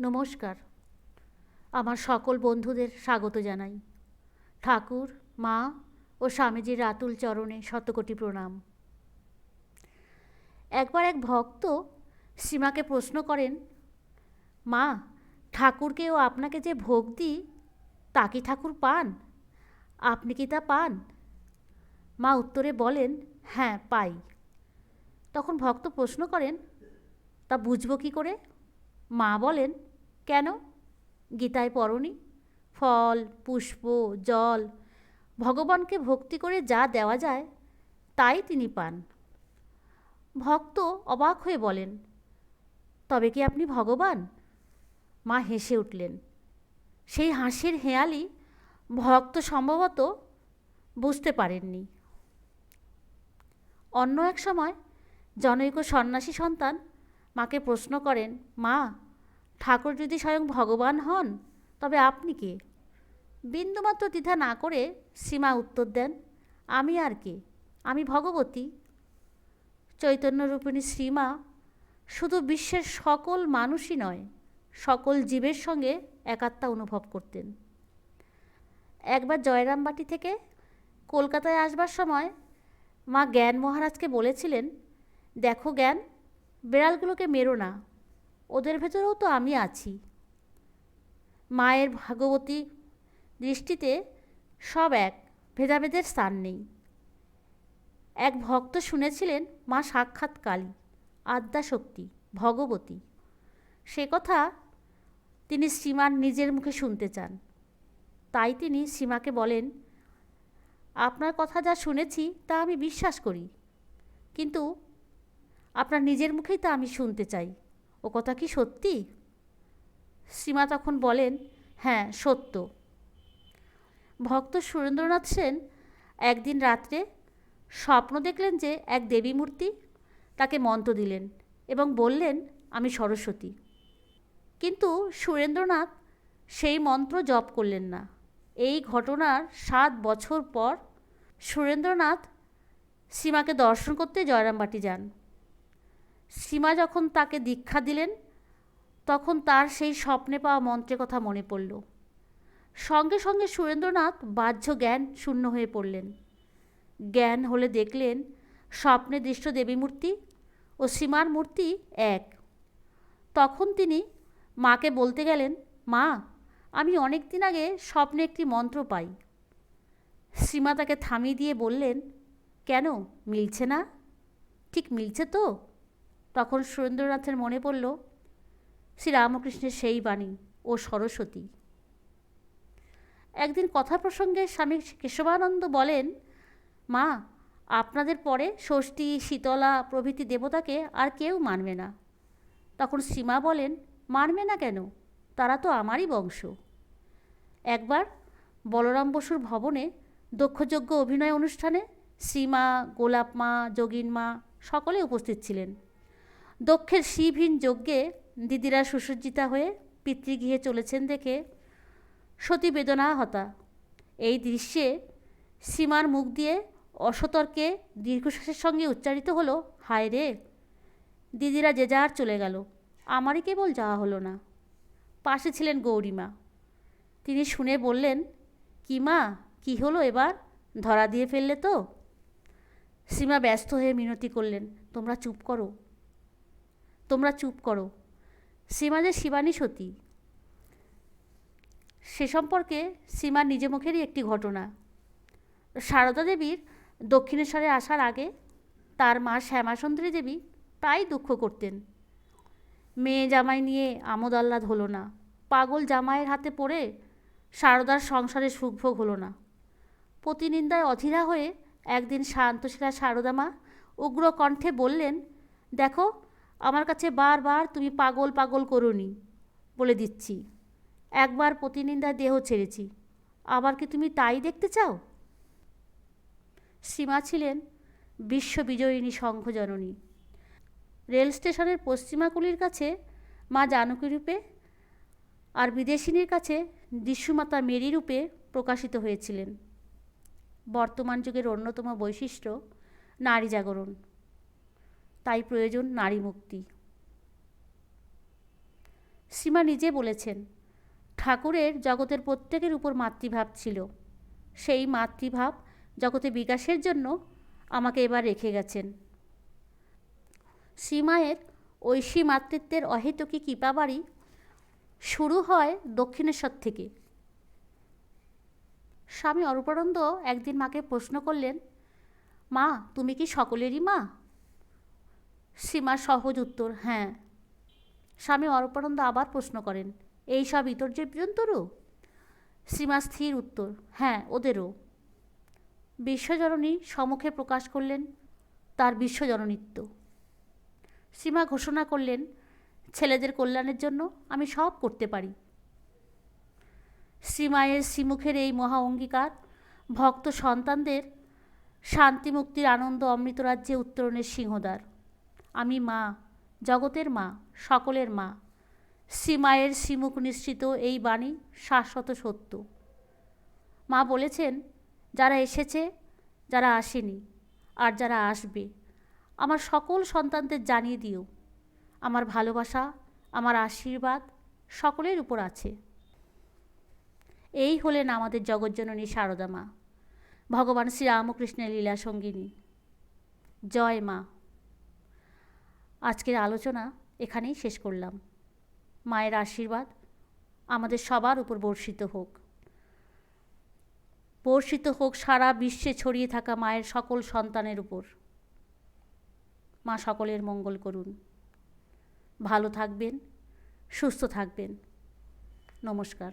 নমস্কার। আমার সকল বন্ধুদের স্বাগত জানাই। ঠাকুর, মা ও স্বামীজির আতুল চরণে শতকোটি প্রণাম। একবার এক ভক্ত সীমাকে প্রশ্ন করেন, মা, ঠাকুরকে ও আপনাকে যে ভোগ দিই, তা কি ঠাকুর পান? আপনি কি তা পান? মা উত্তরে বলেন হ্যাঁ পাই। তখন ভক্ত প্রশ্ন করেন, তা বুঝব কী করে? মা বলেন কেন? গীতায় পড়নি? ফল, পুষ্প, জল, ভগবানকে ভক্তি করে যা দেওয়া যায়, তাই তিনি পান। ভক্ত অবাক হয়ে বলেন, তবে কি আপনি ভগবান? মা হেসে উঠলেন, সেই হাসির হেয়ালি ভক্ত সম্ভবত বুঝতে পারেননি। অন্য এক সময় জনৈক সন্ন্যাসী সন্তান মাকে প্রশ্ন করেন, মা ঠাকুর যদি স্বয়ং ভগবান হন, তবে আপনি কে? বিন্দুমাত্র দ্বিধা না করে সীমা উত্তর দেন, আমি আর কে? আমি ভগবতী। চৈতন্যরূপিণী শ্রীমা শুধু বিশ্বের সকল মানুষই নয়, সকল জীবের সঙ্গে একাত্মা অনুভব করতেন। একবার জয়রামবাটি থেকে কলকাতায় আসবার সময় মা জ্ঞান মহারাজকে বলেছিলেন, দেখো জ্ঞান, বেড়ালগুলোকে মেরো না ওদের ভেতরেও তো আমি আছি। মায়ের ভাগবতী দৃষ্টিতে সব এক, ভেদাভেদের স্থান নেই। এক ভক্ত শুনেছিলেন মা সাক্ষাৎ কালী আদ্যাশক্তি ভগবতী। সে কথা তিনি সীমার নিজের মুখে শুনতে চান। তাই তিনি সীমাকে বলেন, আপনার কথা যা শুনেছি তা আমি বিশ্বাস করি, কিন্তু আপনার নিজের মুখেই তা আমি শুনতে চাই। ও কথা কি সত্যি? সীমা তখন বলেন হ্যাঁ সত্য। ভক্ত সুরেন্দ্রনাথ সেন একদিন রাত্রে স্বপ্ন দেখলেন যে এক দেবী মূর্তি তাকে মন্ত্র দিলেন এবং বললেন, আমি সরস্বতী। কিন্তু সুরেন্দ্রনাথ সেই মন্ত্র জপ করলেন না। এই ঘটনার সাত বছর পর সুরেন্দ্রনাথ সীমাকে দর্শন করতে জয়রামবাটি যান। সীমা যখন তাকে দীক্ষা দিলেন, তখন তার সেই স্বপ্নে পাওয়া মন্ত্রের কথা মনে পড়ল। সঙ্গে সঙ্গে সুরেন্দ্রনাথ বাহ্য জ্ঞান শূন্য হয়ে পড়লেন। জ্ঞান হলে দেখলেন স্বপ্নে দৃষ্ট দেবী মূর্তি ও সীমার মূর্তি এক। তখন তিনি মাকে বলতে গেলেন, মা, আমি অনেক দিন আগে স্বপ্নে একটি মন্ত্র পাই। সীমা তাকে থামিয়ে দিয়ে বললেন, কেন, মিলছে না? ঠিক মিলছে তো? তখন সুরেন্দ্রনাথের মনে পড়ল, শ্রীরামকৃষ্ণের সেই বাণী ও সরস্বতী। একদিন কথা প্রসঙ্গে স্বামী কেশবানন্দ বলেন, মা, আপনাদের পরে ষষ্ঠী, শীতলা প্রভৃতি দেবতাকে আর কেউ মানবে না। তখন সীমা বলেন, মানবে না কেন? তারা তো আমারই বংশ। একবার বলরাম বসুর ভবনে দক্ষযজ্ঞ অভিনয় অনুষ্ঠানে শ্রীমা গোলাপ মা, যোগিন মা সকলে উপস্থিত ছিলেন। দক্ষের শিবহীন যজ্ঞে দিদিরা সুসজ্জিতা হয়ে পিতৃগৃহে চলেছেন দেখে সতী বেদনা হতা। এই দৃশ্যে সীমার মুখ দিয়ে অসতর্কে দীর্ঘশ্বাসের সঙ্গে উচ্চারিত হলো, হায় রে, দিদিরা যে যার চলে গেল, আমারই কেবল যাওয়া হলো না। পাশে ছিলেন গৌরীমা। তিনি শুনে বললেন, কি মা, কী হলো এবার? ধরা দিয়ে ফেললে তো? সীমা ব্যস্ত হয়ে মিনতি করলেন, তোমরা চুপ করো তোমরা চুপ করো। সীমা যে শিবানী সতী। সে সম্পর্কে সীমার নিজে মুখেরই একটি ঘটনা। সারদা দেবীর দক্ষিণেশ্বরে আসার আগে তার মা শ্যামাসুন্দরী দেবী তাই দুঃখ করতেন। মেয়ে জামাই নিয়ে আমোদ আহ্লাদ হলো না। পাগল জামাইয়ের হাতে পড়ে সারদার সংসারে সুখভোগ হলো না। প্রতিনিন্দায় অধীরা হয়ে একদিন শান্তশিলা সারদা মা উগ্র কণ্ঠে বললেন, দেখো আমার কাছে বারবার তুমি পাগল পাগল করুনি বলে দিচ্ছি। একবার প্রতিনিন্দায় দেহ ছেড়েছি। আবার কি তুমি তাই দেখতে চাও? সীমা ছিলেন বিশ্ববিজয়িনী সংঘজননী। রেল স্টেশনের পশ্চিমাকুলির কাছে মা জানকী রূপে আর বিদেশিনীর কাছে যিশুমাতা মেরি রূপে প্রকাশিত হয়েছিলেন। বর্তমান যুগের অন্যতম বৈশিষ্ট্য নারী জাগরণ। তাই প্রয়োজন নারী মুক্তি। সীমা নিজে বলেছেন, ঠাকুরের জগতের প্রত্যেকের উপর মাতৃভাব ছিল। সেই মাতৃভাব জগতে বিকাশের জন্য আমাকে এবার রেখে গেছেন। সীমায়ের ঐশী মাতৃত্বের অহেতুকি কৃপাবাড়ি শুরু হয় দক্ষিণেশ্বর থেকে। স্বামী অরূপানন্দ একদিন মাকে প্রশ্ন করলেন, মা, তুমি কি সকলেরই মা? সীমার সহজ উত্তর হ্যাঁ। স্বামী অরূপানন্দ আবার প্রশ্ন করেন, এই সব ইতর জীবজন্তুরও সীমা স্থির উত্তর হ্যাঁ ওদেরও বিশ্বজননী সমুখে প্রকাশ করলেন, তার বিশ্বজননিত্ব। সীমা ঘোষণা করলেন, ছেলেদের কল্যাণের জন্য আমি সব করতে পারি। শ্রীমায়ের শ্রীমুখের এই মহা অঙ্গীকার, ভক্ত সন্তানদের শান্তি মুক্তির আনন্দ অমৃতরাজ্যে উত্তরণের সিংহদ্বার। আমি মা, জগতের মা, সকলের মা। শ্রীমায়ের শ্রীমুখ নিশ্চিত এই বাণী শাশ্বত সত্য। মা বলেছেন, যারা এসেছে, যারা আসেনি, আর যারা আসবে, আমার সকল সন্তানদের জানিয়ে দিও। আমার ভালোবাসা, আমার আশীর্বাদ সকলের উপর আছে। এই হলেন আমাদের জগজ্জননী সারদা মা। ভগবান শ্রীরামকৃষ্ণের লীলা সঙ্গিনী জয় মা। আজকের আলোচনা এখানেই শেষ করলাম। মায়ের আশীর্বাদ আমাদের সবার উপর বর্ষিত হোক। বর্ষিত হোক সারা বিশ্বে ছড়িয়ে থাকা মায়ের সকল সন্তানের উপর। মা সকলের মঙ্গল করুন। ভালো থাকবেন, সুস্থ থাকবেন। নমস্কার।